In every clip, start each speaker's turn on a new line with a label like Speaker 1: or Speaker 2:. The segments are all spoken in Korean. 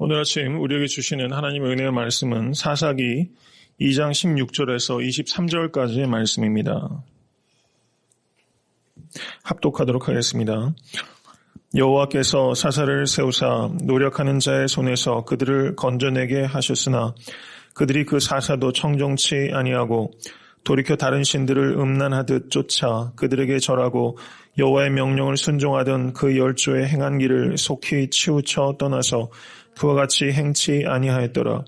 Speaker 1: 오늘 아침 우리에게 주시는 하나님의 은혜의 말씀은 사사기 2장 16절에서 23절까지의 말씀입니다. 합독하도록 하겠습니다. 여호와께서 사사를 세우사 노력하는 자의 손에서 그들을 건져내게 하셨으나 그들이 그 사사도 청정치 아니하고 돌이켜 다른 신들을 음란하듯 쫓아 그들에게 절하고 여호와의 명령을 순종하던 그 열조의 행한 길을 속히 치우쳐 떠나서 그와 같이 행치 아니하였더라.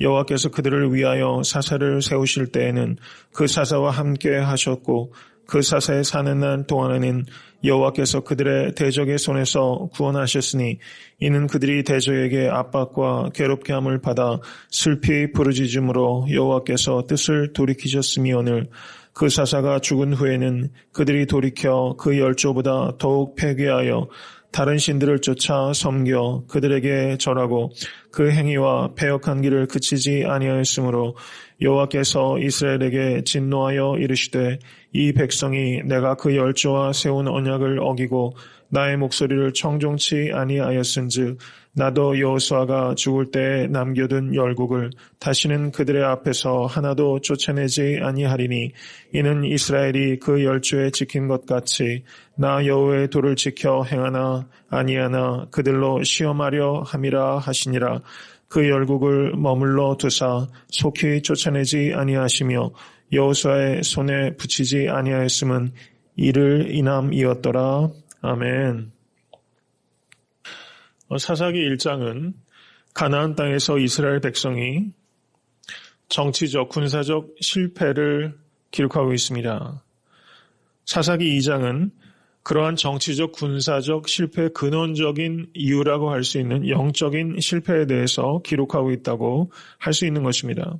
Speaker 1: 여호와께서 그들을 위하여 사사를 세우실 때에는 그 사사와 함께 하셨고 그 사사에 사는 날 동안에는 여호와께서 그들의 대적의 손에서 구원하셨으니 이는 그들이 대적에게 압박과 괴롭게 함을 받아 슬피 부르짖음으로 여호와께서 뜻을 돌이키셨음이오늘 그 사사가 죽은 후에는 그들이 돌이켜 그 열조보다 더욱 패괴하여 다른 신들을 쫓아 섬겨 그들에게 절하고 그 행위와 패역한 길을 그치지 아니하였으므로 여호와께서 이스라엘에게 진노하여 이르시되 이 백성이 내가 그 열조와 세운 언약을 어기고 나의 목소리를 청종치 아니하였은즉 나도 여호수아가 죽을 때에 남겨둔 열국을 다시는 그들의 앞에서 하나도 쫓아내지 아니하리니 이는 이스라엘이 그 열조에 지킨 것 같이 나 여호와의 도를 지켜 행하나 아니하나 그들로 시험하려 함이라 하시니라 그 열국을 머물러 두사 속히 쫓아내지 아니하시며 여호수아의 손에 붙이지 아니하였음은 이를 인함이었더라 아멘. 어, 사사기 1장은 가나안 땅에서 이스라엘 백성이 정치적, 군사적 실패를 기록하고 있습니다. 사사기 2장은 그러한 정치적, 군사적 실패의 근원적인 이유라고 할 수 있는 영적인 실패에 대해서 기록하고 있다고 할 수 있는 것입니다.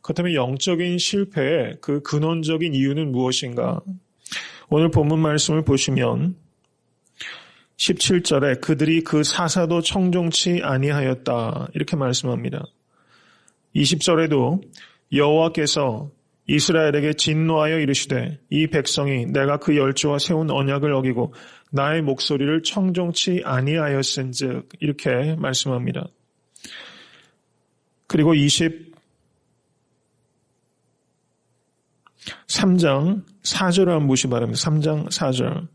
Speaker 1: 그렇다면 영적인 실패의 그 근원적인 이유는 무엇인가? 오늘 본문 말씀을 보시면 17절에 그들이 그 사사도 청종치 아니하였다. 이렇게 말씀합니다. 20절에도 여호와께서 이스라엘에게 진노하여 이르시되 이 백성이 내가 그 열조와 세운 언약을 어기고 나의 목소리를 청종치 아니하였은즉 이렇게 말씀합니다. 그리고 23장 4절을 한번 보시 바랍니다. 3장 4절.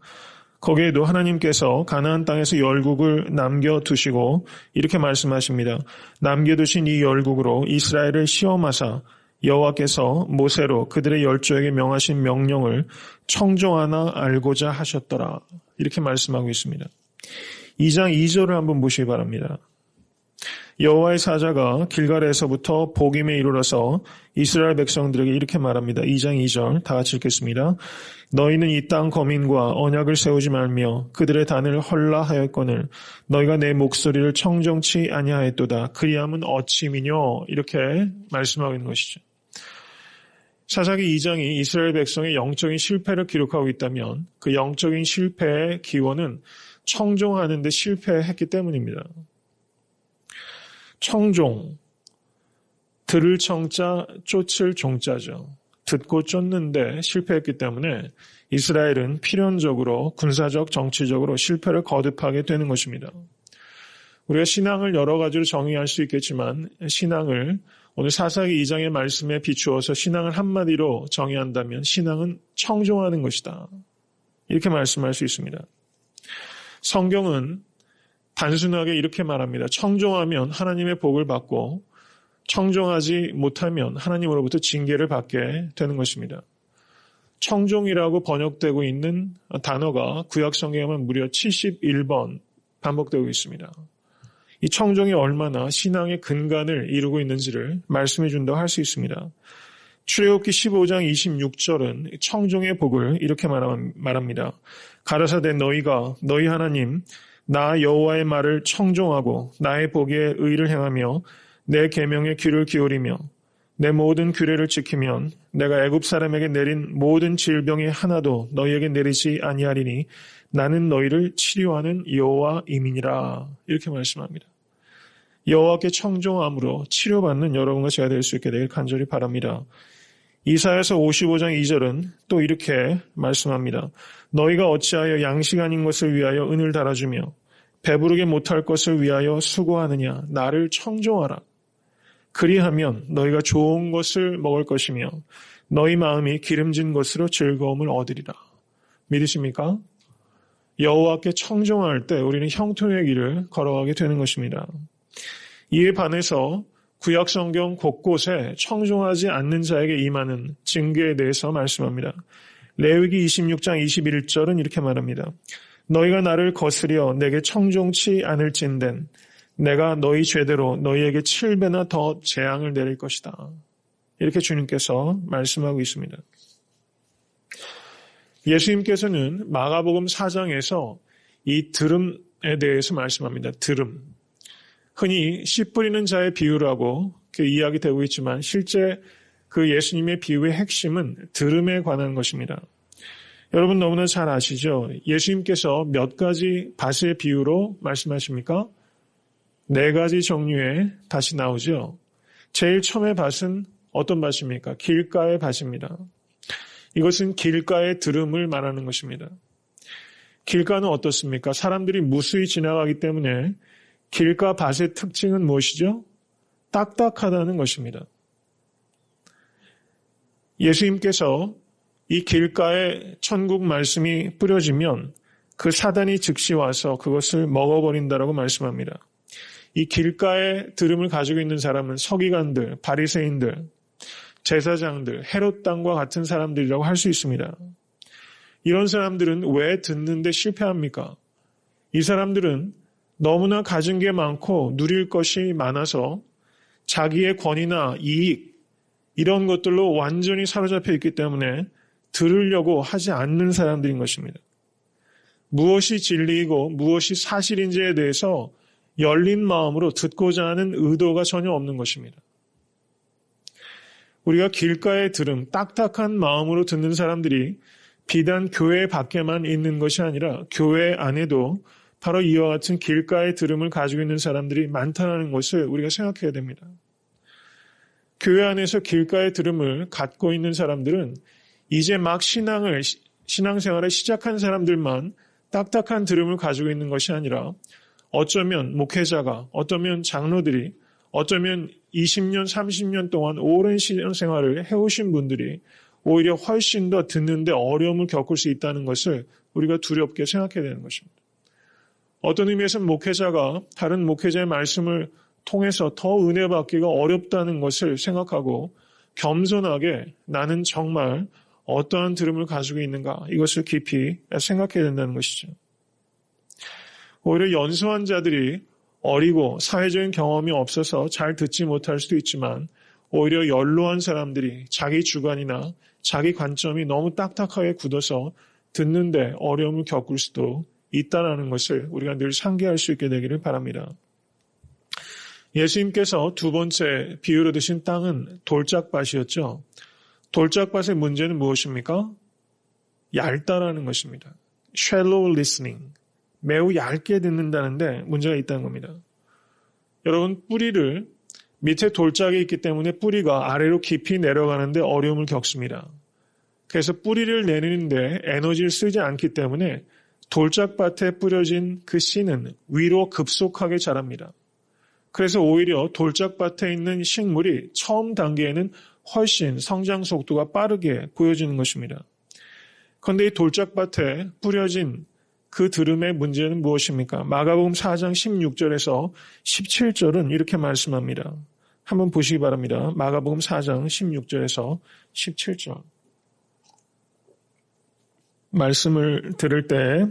Speaker 1: 거기에도 하나님께서 가나안 땅에서 열국을 남겨 두시고 이렇게 말씀하십니다. 남겨 두신 이 열국으로 이스라엘을 시험하사 여호와께서 모세로 그들의 열조에게 명하신 명령을 청종하나 알고자 하셨더라. 이렇게 말씀하고 있습니다. 2장 2절을 한번 보시기 바랍니다. 여호와의 사자가 길갈에서부터 복임에 이르러서 이스라엘 백성들에게 이렇게 말합니다. 2장 2절 다 같이 읽겠습니다. 너희는 이 땅 거민과 언약을 세우지 말며 그들의 단을 헐라하였거늘 너희가 내 목소리를 청정치 아니하였도다. 그리함은 어찌미뇨 이렇게 말씀하고 있는 것이죠. 사사기 2장이 이스라엘 백성의 영적인 실패를 기록하고 있다면 그 영적인 실패의 기원은 청종하는 데 실패했기 때문입니다. 청종, 들을 청자, 쫓을 종자죠. 듣고 쫓는데 실패했기 때문에 이스라엘은 필연적으로 군사적, 정치적으로 실패를 거듭하게 되는 것입니다. 우리가 신앙을 여러 가지로 정의할 수 있겠지만 신앙을 오늘 사사기 2장의 말씀에 비추어서 신앙을 한마디로 정의한다면 신앙은 청종하는 것이다. 이렇게 말씀할 수 있습니다. 성경은 단순하게 이렇게 말합니다. 청종하면 하나님의 복을 받고 청종하지 못하면 하나님으로부터 징계를 받게 되는 것입니다. 청종이라고 번역되고 있는 단어가 구약 성경에만 무려 71번 반복되고 있습니다. 이 청종이 얼마나 신앙의 근간을 이루고 있는지를 말씀해 준다고 할 수 있습니다. 출애굽기 15장 26절은 청종의 복을 이렇게 말합니다. 가라사대 너희가 너희 하나님 나 여호와의 말을 청종하고 나의 보기에 의를 행하며 내 계명에 귀를 기울이며 내 모든 규례를 지키면 내가 애굽 사람에게 내린 모든 질병이 하나도 너희에게 내리지 아니하리니 나는 너희를 치료하는 여호와 이민이라 이렇게 말씀합니다. 여호와께 청종함으로 치료받는 여러분과 제가 될 수 있게 되길 간절히 바랍니다. 이사야서 55장 2절은 또 이렇게 말씀합니다. 너희가 어찌하여 양식 아닌 것을 위하여 은을 달아주며 배부르게 못할 것을 위하여 수고하느냐? 나를 청종하라. 그리하면 너희가 좋은 것을 먹을 것이며 너희 마음이 기름진 것으로 즐거움을 얻으리라. 믿으십니까? 여호와께 청종할 때 우리는 형통의 길을 걸어가게 되는 것입니다. 이에 반해서 구약 성경 곳곳에 청종하지 않는 자에게 임하는 징계에 대해서 말씀합니다. 레위기 26장 21절은 이렇게 말합니다. 너희가 나를 거스려 내게 청종치 않을진된 내가 너희 죄대로 너희에게 7배나 더 재앙을 내릴 것이다. 이렇게 주님께서 말씀하고 있습니다. 예수님께서는 마가복음 4장에서 이 들음에 대해서 말씀합니다. 들음. 흔히 씨 뿌리는 자의 비유라고 그 이야기 되고 있지만 실제 그 예수님의 비유의 핵심은 들음에 관한 것입니다. 여러분 너무나 잘 아시죠? 예수님께서 몇 가지 밭의 비유로 말씀하십니까? 네 가지 종류의 밭이 나오죠. 제일 처음에 밭은 어떤 밭입니까? 길가의 밭입니다. 이것은 길가의 들음을 말하는 것입니다. 길가는 어떻습니까? 사람들이 무수히 지나가기 때문에 길가 밭의 특징은 무엇이죠? 딱딱하다는 것입니다. 예수님께서 이 길가에 천국 말씀이 뿌려지면 그 사단이 즉시 와서 그것을 먹어버린다라고 말씀합니다. 이 길가에 들음을 가지고 있는 사람은 서기관들, 바리새인들, 제사장들, 헤롯 땅과 같은 사람들이라고 할 수 있습니다. 이런 사람들은 왜 듣는데 실패합니까? 이 사람들은 너무나 가진 게 많고 누릴 것이 많아서 자기의 권위나 이익 이런 것들로 완전히 사로잡혀 있기 때문에 들으려고 하지 않는 사람들인 것입니다. 무엇이 진리이고 무엇이 사실인지에 대해서 열린 마음으로 듣고자 하는 의도가 전혀 없는 것입니다. 우리가 길가에 들음 딱딱한 마음으로 듣는 사람들이 비단 교회 밖에만 있는 것이 아니라 교회 안에도 바로 이와 같은 길가의 들음을 가지고 있는 사람들이 많다는 것을 우리가 생각해야 됩니다. 교회 안에서 길가의 들음을 갖고 있는 사람들은 이제 막 신앙을, 신앙생활을 시작한 사람들만 딱딱한 들음을 가지고 있는 것이 아니라 어쩌면 목회자가, 어쩌면 장로들이, 어쩌면 20년, 30년 동안 오랜 신앙생활을 해오신 분들이 오히려 훨씬 더 듣는데 어려움을 겪을 수 있다는 것을 우리가 두렵게 생각해야 되는 것입니다. 어떤 의미에서 목회자가 다른 목회자의 말씀을 통해서 더 은혜 받기가 어렵다는 것을 생각하고 겸손하게 나는 정말 어떠한 들음을 가지고 있는가 이것을 깊이 생각해야 된다는 것이죠. 오히려 연소한 자들이 어리고 사회적인 경험이 없어서 잘 듣지 못할 수도 있지만 오히려 연로한 사람들이 자기 주관이나 자기 관점이 너무 딱딱하게 굳어서 듣는데 어려움을 겪을 수도 있다는 것을 우리가 늘 상기할 수 있게 되기를 바랍니다. 예수님께서 두 번째 비유로 드신 땅은 돌짝밭이었죠. 돌짝밭의 문제는 무엇입니까? 얇다라는 것입니다. shallow listening. 매우 얇게 듣는다는데 문제가 있다는 겁니다. 여러분, 뿌리를 밑에 돌짝이 있기 때문에 뿌리가 아래로 깊이 내려가는데 어려움을 겪습니다. 그래서 뿌리를 내리는데 에너지를 쓰지 않기 때문에 돌짝밭에 뿌려진 그 씨는 위로 급속하게 자랍니다. 그래서 오히려 돌짝밭에 있는 식물이 처음 단계에는 훨씬 성장 속도가 빠르게 보여지는 것입니다. 그런데 이 돌짝밭에 뿌려진 그 들음의 문제는 무엇입니까? 마가복음 4장 16절에서 17절은 이렇게 말씀합니다. 한번 보시기 바랍니다. 마가복음 4장 16절에서 17절. 말씀을 들을 때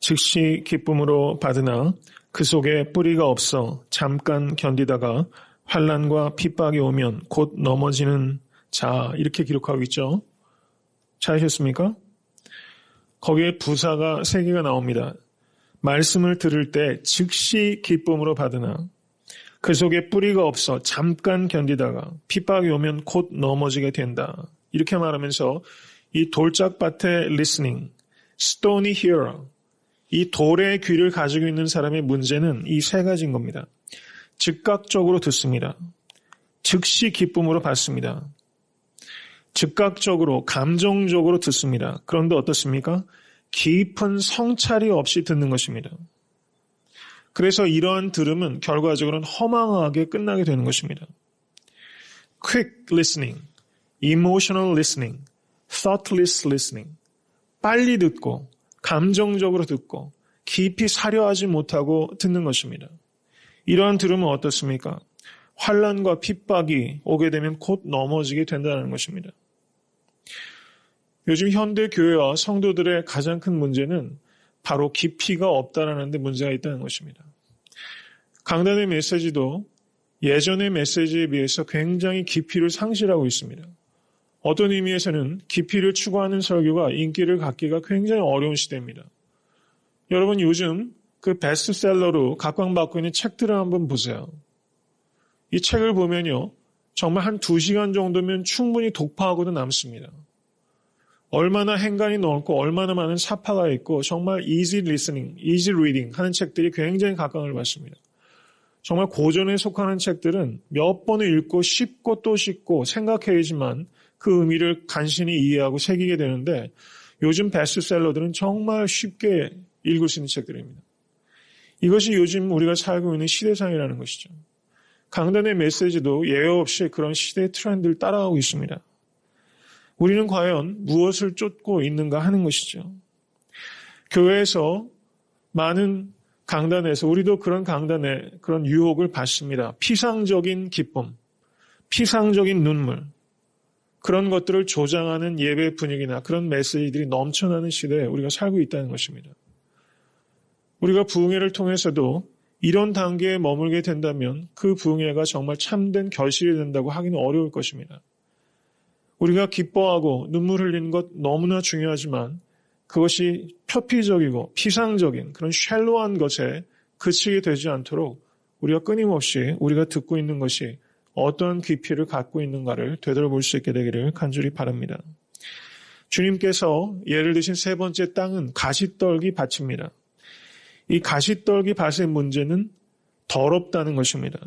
Speaker 1: 즉시 기쁨으로 받으나 그 속에 뿌리가 없어 잠깐 견디다가 환란과 핍박이 오면 곧 넘어지는 자 이렇게 기록하고 있죠. 찾으셨습니까? 거기에 부사가 세 개가 나옵니다. 말씀을 들을 때 즉시 기쁨으로 받으나 그 속에 뿌리가 없어 잠깐 견디다가 핍박이 오면 곧 넘어지게 된다. 이렇게 말하면서 이 돌짝밭의 listening, stony hearer, 이 돌의 귀를 가지고 있는 사람의 문제는 이 세 가지인 겁니다. 즉각적으로 듣습니다. 즉시 기쁨으로 받습니다. 즉각적으로 감정적으로 듣습니다. 그런데 어떻습니까? 깊은 성찰이 없이 듣는 것입니다. 그래서 이러한 들음은 결과적으로는 허망하게 끝나게 되는 것입니다. quick listening, emotional listening, thoughtless listening. 빨리 듣고, 감정적으로 듣고, 깊이 사려하지 못하고 듣는 것입니다. 이러한 들음은 어떻습니까? 환란과 핍박이 오게 되면 곧 넘어지게 된다는 것입니다. 요즘 현대 교회와 성도들의 가장 큰 문제는 바로 깊이가 없다라는 데 문제가 있다는 것입니다. 강단의 메시지도 예전의 메시지에 비해서 굉장히 깊이를 상실하고 있습니다. 어떤 의미에서는 깊이를 추구하는 설교가 인기를 갖기가 굉장히 어려운 시대입니다. 여러분 요즘 그 베스트셀러로 각광받고 있는 책들을 한번 보세요. 이 책을 보면요. 정말 한 두 시간 정도면 충분히 독파하고도 남습니다. 얼마나 행간이 넓고 얼마나 많은 사파가 있고 정말 easy listening, easy reading 하는 책들이 굉장히 각광을 받습니다. 정말 고전에 속하는 책들은 몇 번을 읽고 씹고 또 씹고 생각해야지만 그 의미를 간신히 이해하고 새기게 되는데 요즘 베스트셀러들은 정말 쉽게 읽을 수 있는 책들입니다. 이것이 요즘 우리가 살고 있는 시대상이라는 것이죠. 강단의 메시지도 예외 없이 그런 시대의 트렌드를 따라가고 있습니다. 우리는 과연 무엇을 쫓고 있는가 하는 것이죠. 교회에서 많은 강단에서 우리도 그런 강단에 그런 유혹을 받습니다. 피상적인 기쁨, 피상적인 눈물, 그런 것들을 조장하는 예배 분위기나 그런 메시지들이 넘쳐나는 시대에 우리가 살고 있다는 것입니다. 우리가 부흥회를 통해서도 이런 단계에 머물게 된다면 그 부흥회가 정말 참된 결실이 된다고 하기는 어려울 것입니다. 우리가 기뻐하고 눈물 흘리는 것 너무나 중요하지만 그것이 표피적이고 피상적인 그런 샬로한 것에 그치게 되지 않도록 우리가 끊임없이 우리가 듣고 있는 것이 어떤 깊이를 갖고 있는가를 되돌아볼 수 있게 되기를 간절히 바랍니다. 주님께서 예를 드신 세 번째 땅은 가시떨기 밭입니다. 이 가시떨기 밭의 문제는 더럽다는 것입니다.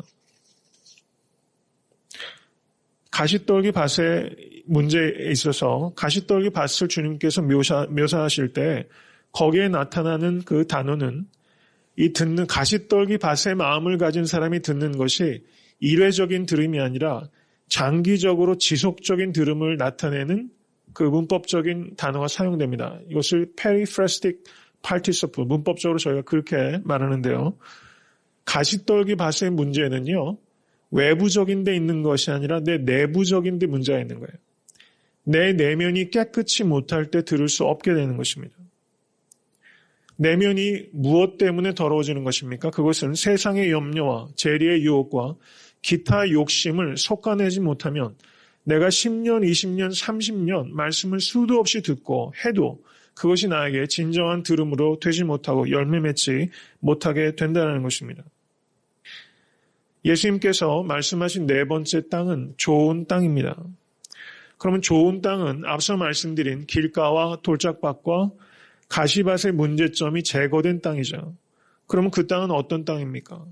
Speaker 1: 가시떨기 밭의 문제에 있어서 가시떨기 밭을 주님께서 묘사, 묘사하실 때 거기에 나타나는 그 단어는 이 듣는 가시떨기 밭의 마음을 가진 사람이 듣는 것이 일회적인 들음이 아니라 장기적으로 지속적인 들음을 나타내는 그 문법적인 단어가 사용됩니다. 이것을 participle 문법적으로 저희가 그렇게 말하는데요. 가시떨기 밭의 문제는요. 외부적인 데 있는 것이 아니라 내 내부적인 데 문제가 있는 거예요. 내 내면이 깨끗이 못할 때 들을 수 없게 되는 것입니다. 내면이 무엇 때문에 더러워지는 것입니까? 그것은 세상의 염려와 재리의 유혹과 기타 욕심을 솎아내지 못하면 내가 10년, 20년, 30년 말씀을 수도 없이 듣고 해도 그것이 나에게 진정한 들음으로 되지 못하고 열매 맺지 못하게 된다는 것입니다. 예수님께서 말씀하신 네 번째 땅은 좋은 땅입니다. 그러면 좋은 땅은 앞서 말씀드린 길가와 돌짝밭과 가시밭의 문제점이 제거된 땅이죠. 그러면 그 땅은 어떤 땅입니까?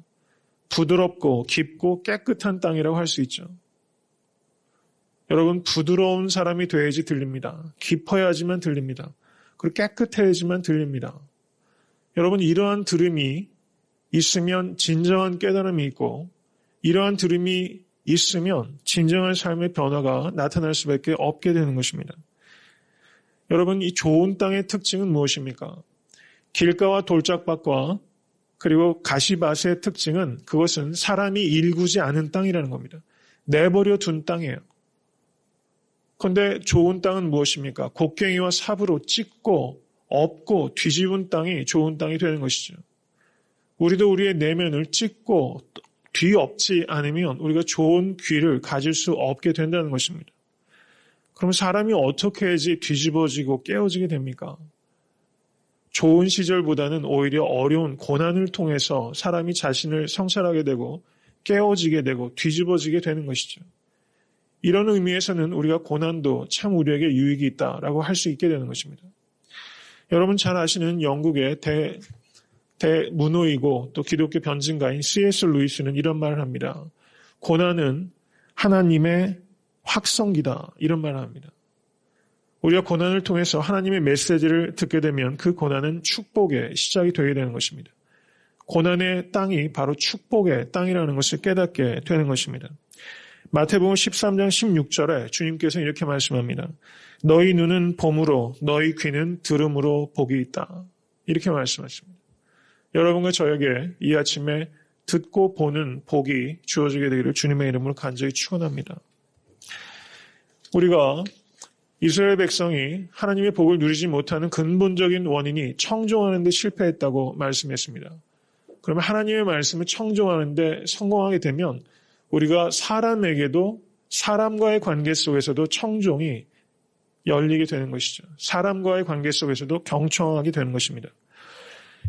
Speaker 1: 부드럽고 깊고 깨끗한 땅이라고 할 수 있죠. 여러분, 부드러운 사람이 돼야지 들립니다. 깊어야지만 들립니다. 그리고 깨끗해야지만 들립니다. 여러분, 이러한 들음이 있으면 진정한 깨달음이 있고, 이러한 들음이 있으면 진정한 삶의 변화가 나타날 수밖에 없게 되는 것입니다. 여러분, 이 좋은 땅의 특징은 무엇입니까? 길가와 돌짝밭과 그리고 가시밭의 특징은 그것은 사람이 일구지 않은 땅이라는 겁니다. 내버려 둔 땅이에요. 그런데 좋은 땅은 무엇입니까? 곡괭이와 삽으로 찢고 엎고 뒤집은 땅이 좋은 땅이 되는 것이죠. 우리도 우리의 내면을 찢고 뒤엎지 않으면 우리가 좋은 귀를 가질 수 없게 된다는 것입니다. 그럼 사람이 어떻게 해야지 뒤집어지고 깨어지게 됩니까? 좋은 시절보다는 오히려 어려운 고난을 통해서 사람이 자신을 성찰하게 되고 깨어지게 되고 뒤집어지게 되는 것이죠. 이런 의미에서는 우리가 고난도 참 우리에게 유익이 있다라고 할 수 있게 되는 것입니다. 여러분 잘 아시는 영국의 대, 대문호이고 또 기독교 변증가인 C.S. 루이스는 이런 말을 합니다. 고난은 하나님의 확성기다. 이런 말을 합니다. 우리가 고난을 통해서 하나님의 메시지를 듣게 되면 그 고난은 축복의 시작이 되게 되는 것입니다. 고난의 땅이 바로 축복의 땅이라는 것을 깨닫게 되는 것입니다. 마태복음 13장 16절에 주님께서 이렇게 말씀합니다. 너희 눈은 봄으로 너희 귀는 들음으로 복이 있다. 이렇게 말씀하십니다. 여러분과 저에게 이 아침에 듣고 보는 복이 주어지게 되기를 주님의 이름으로 간절히 축원합니다. 우리가 이스라엘 백성이 하나님의 복을 누리지 못하는 근본적인 원인이 청종하는 데 실패했다고 말씀했습니다. 그러면 하나님의 말씀을 청종하는 데 성공하게 되면 우리가 사람에게도 사람과의 관계 속에서도 청종이 열리게 되는 것이죠. 사람과의 관계 속에서도 경청하게 되는 것입니다.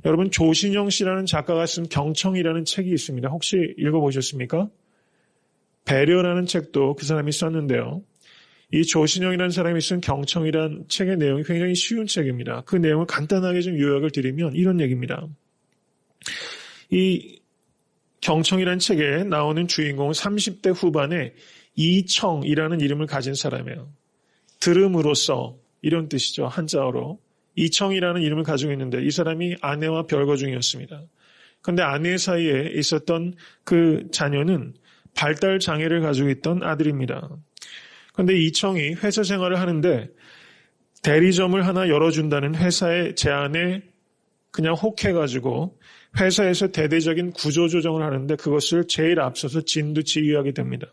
Speaker 1: 여러분 조신영 씨라는 작가가 쓴 경청이라는 책이 있습니다. 혹시 읽어보셨습니까? 배려라는 책도 그 사람이 썼는데요. 이 조신영이라는 사람이 쓴 경청이라는 책의 내용이 굉장히 쉬운 책입니다. 그 내용을 간단하게 좀 요약을 드리면 이런 얘기입니다. 이 경청이라는 책에 나오는 주인공은 30대 후반에 이청이라는 이름을 가진 사람이에요. 들음으로써 이런 뜻이죠. 한자어로. 이청이라는 이름을 가지고 있는데 이 사람이 아내와 별거 중이었습니다. 그런데 아내 사이에 있었던 그 자녀는 발달 장애를 가지고 있던 아들입니다. 그런데 이청이 회사 생활을 하는데 대리점을 하나 열어준다는 회사의 제안에 그냥 혹해가지고 회사에서 대대적인 구조조정을 하는데 그것을 제일 앞서서 진두지휘하게 됩니다.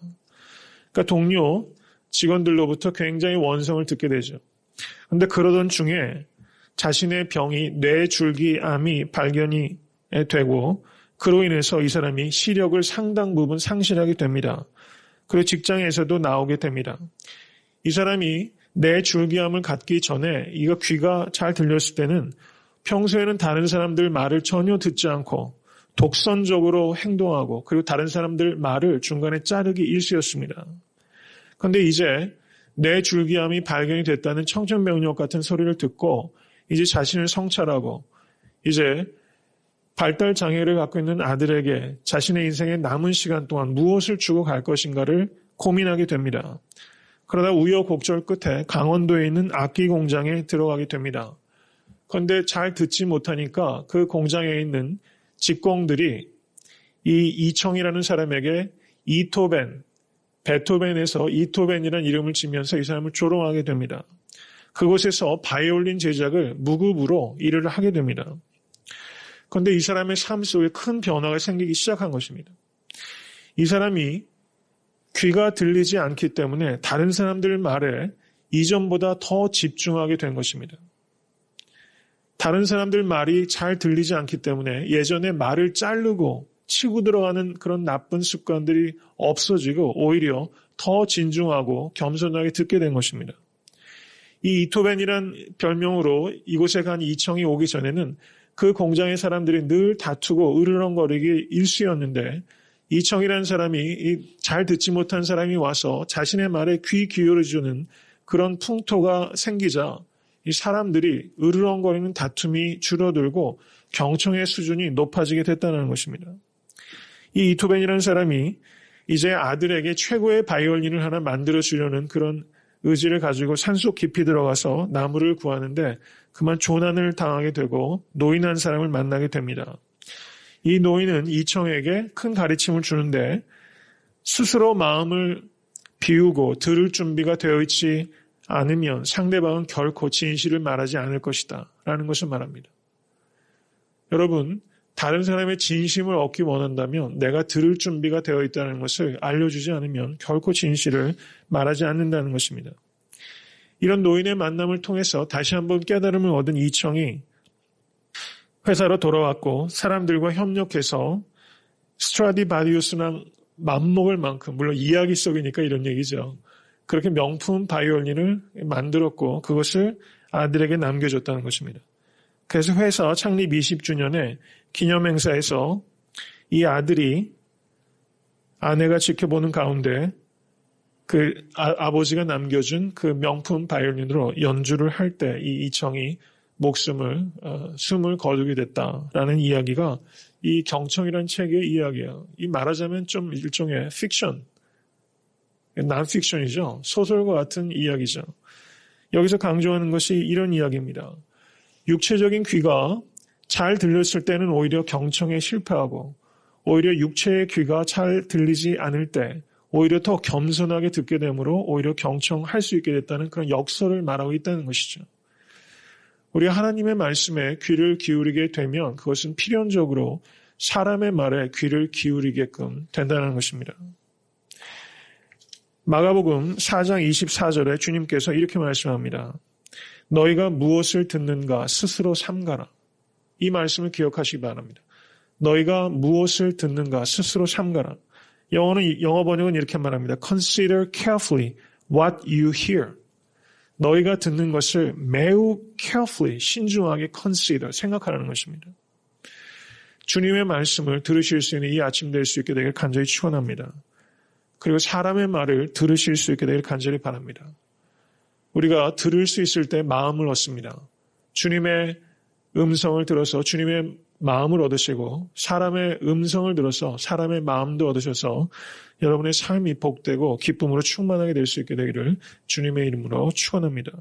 Speaker 1: 그러니까 동료 직원들로부터 굉장히 원성을 듣게 되죠. 그런데 그러던 중에 자신의 병이 뇌줄기암이 발견이 되고 그로 인해서 이 사람이 시력을 상당 부분 상실하게 됩니다. 그리고 직장에서도 나오게 됩니다. 이 사람이 뇌줄기암을 갖기 전에 이거 귀가 잘 들렸을 때는 평소에는 다른 사람들 말을 전혀 듣지 않고 독선적으로 행동하고 그리고 다른 사람들 말을 중간에 자르기 일쑤였습니다. 그런데 이제 내 줄기암이 발견이 됐다는 청천벽력 같은 소리를 듣고 이제 자신을 성찰하고 이제 발달 장애를 갖고 있는 아들에게 자신의 인생의 남은 시간 동안 무엇을 주고 갈 것인가를 고민하게 됩니다. 그러다 우여곡절 끝에 강원도에 있는 악기 공장에 들어가게 됩니다. 그런데 잘 듣지 못하니까 그 공장에 있는 직공들이 이 이청이라는 사람에게 이토벤, 베토벤에서 이토벤이라는 이름을 지면서 이 사람을 조롱하게 됩니다. 그곳에서 바이올린 제작을 무급으로 일을 하게 됩니다. 그런데 이 사람의 삶 속에 큰 변화가 생기기 시작한 것입니다. 이 사람이 귀가 들리지 않기 때문에 다른 사람들 말에 이전보다 더 집중하게 된 것입니다. 다른 사람들 말이 잘 들리지 않기 때문에 예전에 말을 자르고 치고 들어가는 그런 나쁜 습관들이 없어지고 오히려 더 진중하고 겸손하게 듣게 된 것입니다. 이 이토벤이란 별명으로 이곳에 간 이청이 오기 전에는 그 공장의 사람들이 늘 다투고 으르렁거리기 일쑤였는데 이청이라는 사람이 잘 듣지 못한 사람이 와서 자신의 말에 귀 기울여주는 그런 풍토가 생기자 이 사람들이 으르렁거리는 다툼이 줄어들고 경청의 수준이 높아지게 됐다는 것입니다. 이 이토벤이라는 사람이 이제 아들에게 최고의 바이올린을 하나 만들어 주려는 그런 의지를 가지고 산속 깊이 들어가서 나무를 구하는데 그만 조난을 당하게 되고 노인한 사람을 만나게 됩니다. 이 노인은 이청에게 큰 가르침을 주는데 스스로 마음을 비우고 들을 준비가 되어 있지 않으면 상대방은 결코 진실을 말하지 않을 것이다. 라는 것을 말합니다. 여러분, 다른 사람의 진심을 얻기 원한다면 내가 들을 준비가 되어 있다는 것을 알려주지 않으면 결코 진실을 말하지 않는다는 것입니다. 이런 노인의 만남을 통해서 다시 한번 깨달음을 얻은 이청이 회사로 돌아왔고 사람들과 협력해서 스트라디바디우스랑 맘먹을 만큼 물론 이야기 속이니까 이런 얘기죠. 그렇게 명품 바이올린을 만들었고 그것을 아들에게 남겨줬다는 것입니다. 그래서 회사 창립 20주년에 기념행사에서 이 아들이 아내가 지켜보는 가운데 그 아, 버지가 남겨준 그 명품 바이올린으로 연주를 할 때 이 이청이 목숨을 어, 숨을 거두게 됐다라는 이야기가 이 경청이라는 책의 이야기예요. 이 말하자면 좀 일종의 픽션, 난픽션이죠. 소설과 같은 이야기죠. 여기서 강조하는 것이 이런 이야기입니다. 육체적인 귀가 잘 들렸을 때는 오히려 경청에 실패하고 오히려 육체의 귀가 잘 들리지 않을 때 오히려 더 겸손하게 듣게 되므로 오히려 경청할 수 있게 됐다는 그런 역설을 말하고 있다는 것이죠. 우리가 하나님의 말씀에 귀를 기울이게 되면 그것은 필연적으로 사람의 말에 귀를 기울이게끔 된다는 것입니다. 마가복음 4장 24절에 주님께서 이렇게 말씀합니다. 너희가 무엇을 듣는가 스스로 삼가라. 이 말씀을 기억하시기 바랍니다. 너희가 무엇을 듣는가 스스로 삼가라. 영어는 영어 번역은 이렇게 말합니다. Consider carefully what you hear. 너희가 듣는 것을 매우 carefully 신중하게 consider 생각하라는 것입니다. 주님의 말씀을 들으실 수 있는 이 아침 될 수 있게 되길 간절히 축원합니다. 그리고 사람의 말을 들으실 수 있게 되길 간절히 바랍니다. 우리가 들을 수 있을 때 마음을 얻습니다. 주님의 음성을 들어서 주님의 마음을 얻으시고 사람의 음성을 들어서 사람의 마음도 얻으셔서 여러분의 삶이 복되고 기쁨으로 충만하게 될 수 있게 되기를 주님의 이름으로 축원합니다.